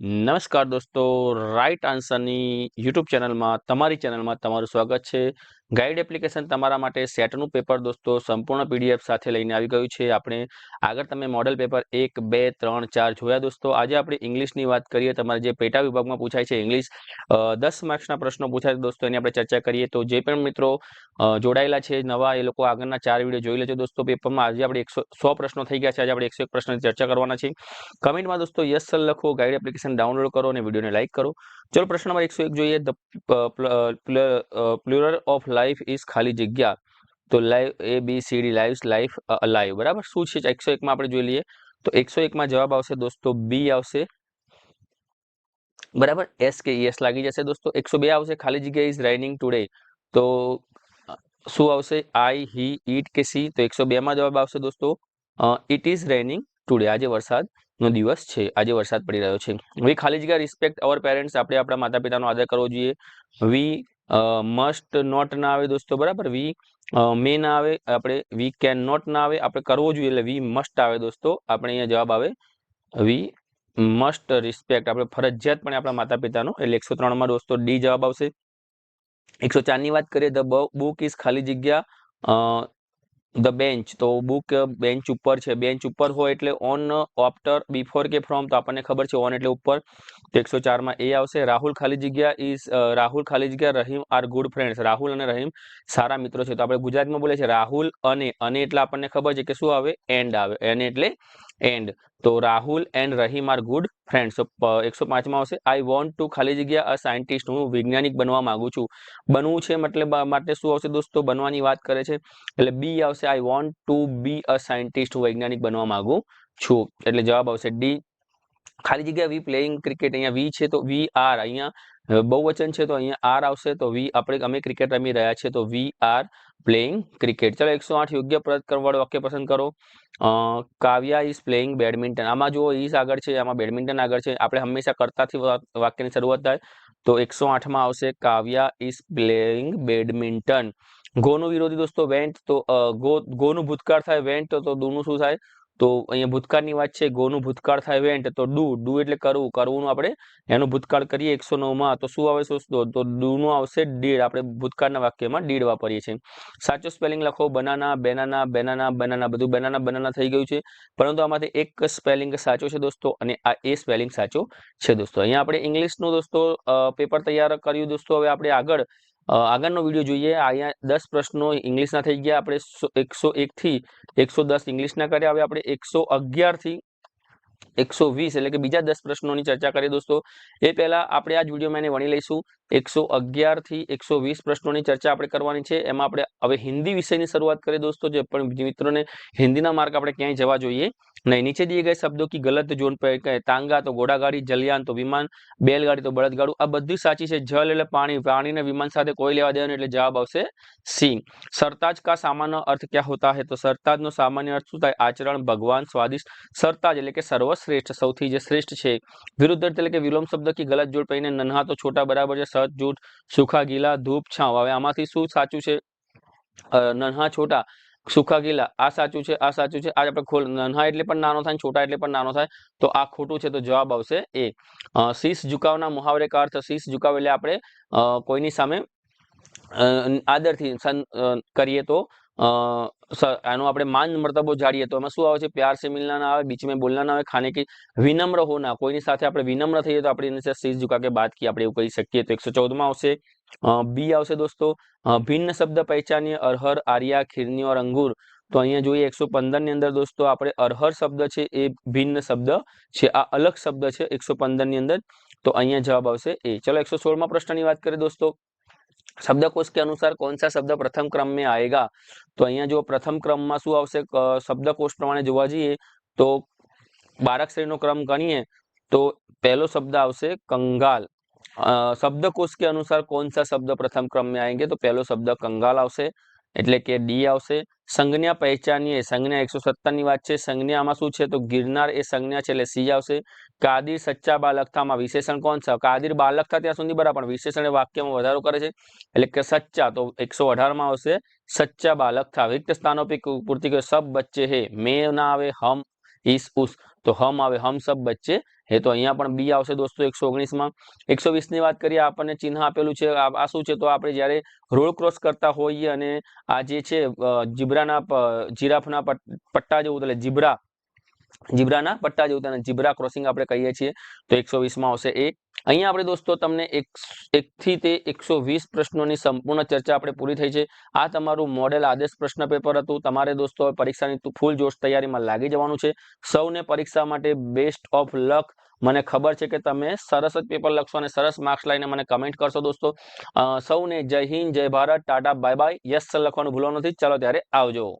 નમસ્કાર દોસ્તો right આન્સરની YouTube ચેનલમાં તમારી ચેનલમાં તમારું સ્વાગત છે. ગાઈડ એપ્લિકેશન તમારા માટે સેટનું પેપર દોસ્તો, સંપૂર્ણ પીડીએફ સાથે લઈને આવી ગયું છે. આપણે આગળ તમે મોડેલ પેપર એક, બે, ત્રણ, ચાર જોયા દોસ્તો. આજે આપણે ઇંગ્લિશની વાત કરીએ. તમારે જે પેટા વિભાગમાં પૂછાય છે ઇંગ્લિશ દસ માર્ક્સના પ્રશ્નો પૂછાય દોસ્તો. એની આપણે ચર્ચા કરીએ તો જે પણ મિત્રો જોડાયેલા છે, નવા એ લોકો આગળના ચાર વીડિયો જોઈ લેજો દોસ્તો પેપરમાં આજે આપણે એકસો, સો પ્રશ્નો થઈ ગયા છે. આજે આપણે એકસો એક પ્રશ્નની ચર્ચા કરવાના છે કમેન્ટમાં દોસ્તો યસ સર લખો. ગાઈડ એપ્લિકેશન ડાઉનલોડ કરો અને વિડીયોને લાઇક કરો. ચલો પ્રશ્ન નંબર એકસો એક જોઈએ the plural of life is ખાલી જગ્યા તો live A B C D live life live બરાબર શું છે એકસો એકમાં આપણે જોઈ લઈએ તો એકસો એકમાં જવાબ આવશે દોસ્તો બી આવશે બરાબર એસ કે એસ લાગી જશે દોસ્તો એકસો બે આવશે ખાલી જગ્યા ઇઝ રાઇનિંગ ટુડે તો શું આવશે આઈ હી ઈટ કે સી તો એકસો બેમાં જવાબ આવશે દોસ્તો ઇટ ઇઝ રેનિંગ ટુડે આજે વરસાદનો દિવસ છે. આજે વરસાદ પડી રહ્યો છે. વી ખાલી જગ્યા રિસ્પેક્ટ અવર પેરેન્ટ્સ આપણે આપણા માતા પિતાનો આદર કરવો જોઈએ. વી મસ્ટ નોટ ના આવે દોસ્તો, બરાબર? વી મે ના આવે. આપણે વી કેન નોટ ના આવે. આપણે કરવો જોઈએ એટલે વી મસ્ટ આવે દોસ્તો. આપણે અહીંયા જવાબ આવે વી મસ્ટ રિસ્પેક્ટ આપણે ફરજિયાતપણે આપણા માતા પિતાનો એટલે એકસો ત્રણમાં દોસ્તો ડી જવાબ આવશે. એકસો ચારની વાત કરીએ ધ બુક ઇઝ ખાલી જગ્યા ધ બેન્ચ તો બુક બેન્ચ ઉપર છે. બેન્ચ ઉપર હોય એટલે ઓન ઓફ્ટર બિફોર કે ફ્રોમ તો આપણને ખબર છે. ઓન એટલે ઉપર. એકસો ચારમાં એ આવશે. રાહુલ ખાલી જગ્યા ઇઝ રાહુલ ખાલી જગ્યા Rahim are good friends. Rahul અને રહીમ સારા મિત્રો છે. તો આપણે ગુજરાતમાં બોલે છે રાહુલ અને અને એટલે આપણને ખબર છે કે શું આવે? એન્ડ આવે. એને એટલે એન્ડ તો Rahul and Rahim are good friends. એકસો પાંચમાં આવશે. આઈ વોન્ટ ટુ ખાલી જગ્યા અ સાયન્ટિસ્ટ હું વૈજ્ઞાનિક બનવા માંગુ છું. બનવું છે મતલબ માટે શું આવશે દોસ્તો? બનવાની વાત કરે છે. એટલે બી આવશે. I want to be a scientist હું વૈજ્ઞાનિક બનવા માંગુ છું. એટલે જવાબ આવશે ડી ખાલી જગ્યા વી પ્લેઇંગ ક્રિકેટ અહીંયા વી છે તો વી આર અહીંયા બહુવચન છે તો અહીંયા આર આવશે તો વી આપણે, અમે ક્રિકેટ રમી રહ્યા છીએ તો વી આર પ્લેઇંગ ક્રિકેટ ચલો એકસો આઠ યોગ્ય પ્રદ કરવાળો વાક્ય પસંદ કરો. કાવ્યા ઇઝ પ્લેઇંગ બેડમિન્ટન આમાં જો ઇઝ આગળ છે, આમાં બેડમિન્ટન આગળ છે. આપણે હંમેશા કરતાથી વાક્યની શરૂઆત થાય. તો એકસો આઠમાં આવશે, કાવ્યા ઇઝ પ્લેઇંગ બેડમિન્ટન ગોનું વિરોધી દોસ્તો વેન્ટ તો ગો, ગોનું ભૂતકાળ થાય વેન્ટ તો દૂનું શું થાય? તો અહીંયા ભૂતકાળની વાત છે, ગોનું ભૂતકાળ થાય વેન્ટ, તો ડુ ડુ એટલે કરવું કરવું આપણે એનું ભૂતકાળ કરીએ એકસો નવમાં તો શું આવે દોસ્તો તો ડુનું આવશે ડીડ, આપણે ભૂતકાળના વાક્યમાં ડીડ વાપરીએ છીએ. સાચો સ્પેલિંગ લખો, બનાના, બેનાના બેનાના, બનાના, બધું બેનાના, બનાના થઈ ગયું છે. પરંતુ આમાંથી એક સ્પેલિંગ સાચો છે દોસ્તો, અને આ એ સ્પેલિંગ સાચો છે દોસ્તો. અહીંયા આપણે ઇંગ્લિશનું દોસ્તો પેપર તૈયાર કર્યું દોસ્તો, હવે આપણે આગળ આગળનો વીડિયો જોઈએ. અહીંયા દસ પ્રશ્નો ઇંગ્લિશના થઈ ગયા. આપણે એકસો એકથી એકસો દસ ઇંગ્લિશના કર્યા. હવે આપણે એકસો અગિયારથી એકસો વીસ એટલે કે બીજા દસ પ્રશ્નોની ચર્ચા કરીએ દોસ્તો. એ પહેલા આપણે આ જ વિડીયોમાં એને વણી લઈશું. એકસો અગિયારથી એકસો વીસ પ્રશ્નોની ચર્ચા આપણે કરવાની છે. એમાં આપણે હવે હિન્દી વિષયની શરૂઆત કરીએ દોસ્તો, જે પણ મિત્રોને હિન્દીના માર્ગ આપણે ક્યાંય જવા જોઈએ નહીં. નીચે દઈએ ગયા શબ્દો કે ગલત જોન પર તાંગા તો ઘોડાગાડી જલિયાન તો વિમાન, બેલગાડી તો બળદગાડું. આ બધી સાચી છે. જલ એટલે પાણી. પાણીને વિમાન સાથે કોઈ લેવા દેવાનું એટલે જવાબ આવશે સી સરતાજ કા સામાન્ય અર્થ ક્યાં હોતા હે? તો સરતાજનો સામાન્ય અર્થ શું થાય? આચરણ ભગવાન સ્વાદિષ્ટ. સરતાજ એટલે કે સર્વસ શ્રેષ્ઠ, સૌથી જે શ્રેષ્ઠ છે. વિરુદ્ધ એટલે કે વિલોમ શબ્દ કે ગલત જોડ પહીને નન્હા તો છોટા બરાબર છે, સત જૂઠ, સુખા ગીલા, ધૂપ, છાંવ. હવે આમાંથી શું સાચું છે? નન્હા છોટા, સુખા ગીલા. આ સાચું છે, આ સાચું છે. આજે આપણે ખોલ નાના એટલે પણ નાનો થાય છોટા એટલે પણ નાનો થાય, તો આ ખોટું છે, તો જવાબ આવશે એ. શીશ ઝુકાવના મુહાવરે કા અર્થ? શીશ ઝુકાવ એટલે આપણે કોઈની સામે આદરથી કરીએ તો આનો આપણે માન મર્તબો જાળીએ તો એમાં શું આવે છે? પ્યાર સે મિલના ના આવે બીચમાં બોલના ના આવે, ખાને કી વિનમ્ર હોના કોઈની સાથે આપણે વિનમ્ર થઈએ તો આપણે એની સાથે શીશ ઝુકા કે બાદ કી આપણે એવું કહી શકીએ. તો એકસો ચૌદમાં આવશે બી આવશે દોસ્તો ભિન્ન શબ્દ પહેચાનીએ, અરહર, આર્યા, ખીરની ઓર અંગુર. તો અહીંયા જોઈએ એકસો ની અંદર દોસ્તો આપણે અરહર શબ્દ છે એ ભિન્ન શબ્દ છે, આ અલગ શબ્દ છે એકસો ની અંદર. તો અહીંયા જવાબ આવશે એ. ચલો એકસો સોળમાં પ્રશ્નની વાત કરીએ દોસ્તો. શબ્દકોશ કે અનુસાર कौन सा શબ્દ પ્રથમ ક્રમ में आएगा તો અહીંયા જો પ્રથમ ક્રમમાં શું આવશે શબ્દકોશ પ્રમાણે જોવા જઈએ તો બારક શ્રેણીનો ક્રમ ગણીએ તો પહેલો શબ્દ આવશે કંગાલ શબ્દકોશ કે અનુસાર कौन सा શબ્દ પ્રથમ ક્રમ में आएंगे તો પહેલો શબ્દ કંગાલ આવશે એટલે કે ડી આવશે. સંજ્ઞા પહેચાનીએ. સંજ્ઞા એકસો સત્તરની વાત છે. સંજ્ઞામાં શું છે? તો ગિરનાર એ સંજ્ઞા છે એટલે સી આવશે. કાદિર સચ્ચા બાલકથામાં વિશેષણ કોણ છે? કાદિર બાલકથા ત્યાં સુધી બરાબર, પણ વિશેષણ વાક્યમાં વધારો કરે છે. એટલે કે સચ્ચા, તો એકસો અઢારમાં આવશે. સચ્ચા બાલકથા રિક્ત સ્થાનો પર પૂર્તિ સબ બચ્ચે હે. મેં ના આવે, હમ ઈસ ઉસ. તો હમ આવે, હમ સબ બચ્ચે. હે તો અહીંયા પણ બી આવશે દોસ્તો એકસો ઓગણીસમાં. એકસો વીસની વાત કરીએ, આપણને ચિહ્ન આપેલું છે. આ શું છે? તો આપણે જ્યારે રોડ ક્રોસ કરતા હોઈએ અને આ જે છે જીબ્રાના જીરાફના પટ- પટ્ટા જેવું, એટલે જીબ્રા જીબ્રાના પટ્ટા જેવું તેને જીબ્રા ક્રોસિંગ આપણે કહીએ છીએ. તો એકસો વીસમાં આવશે એ. અહીંયા આપણે દોસ્તો તમને એક એકથી તે એકસો વીસ પ્રશ્નોની સંપૂર્ણ ચર્ચા આપણે પૂરી થઈ છે. આ તમારું મોડેલ આદેશ પ્રશ્ન પેપર હતું. તમારે દોસ્તો પરીક્ષાની ફૂલ જોશ તૈયારીમાં લાગી જવાનું છે. સૌને પરીક્ષા માટે બેસ્ટ ઓફ લક મને ખબર છે કે તમે સરસ જ પેપર લખશો અને સરસ માર્ક્સ લઈને મને કમેન્ટ કરશો દોસ્તો. સૌને જય હિન્દ, જય Bharat, tata bye bye yes લખવાનું ભૂલો નથી. ચાલો ત્યારે આવજો.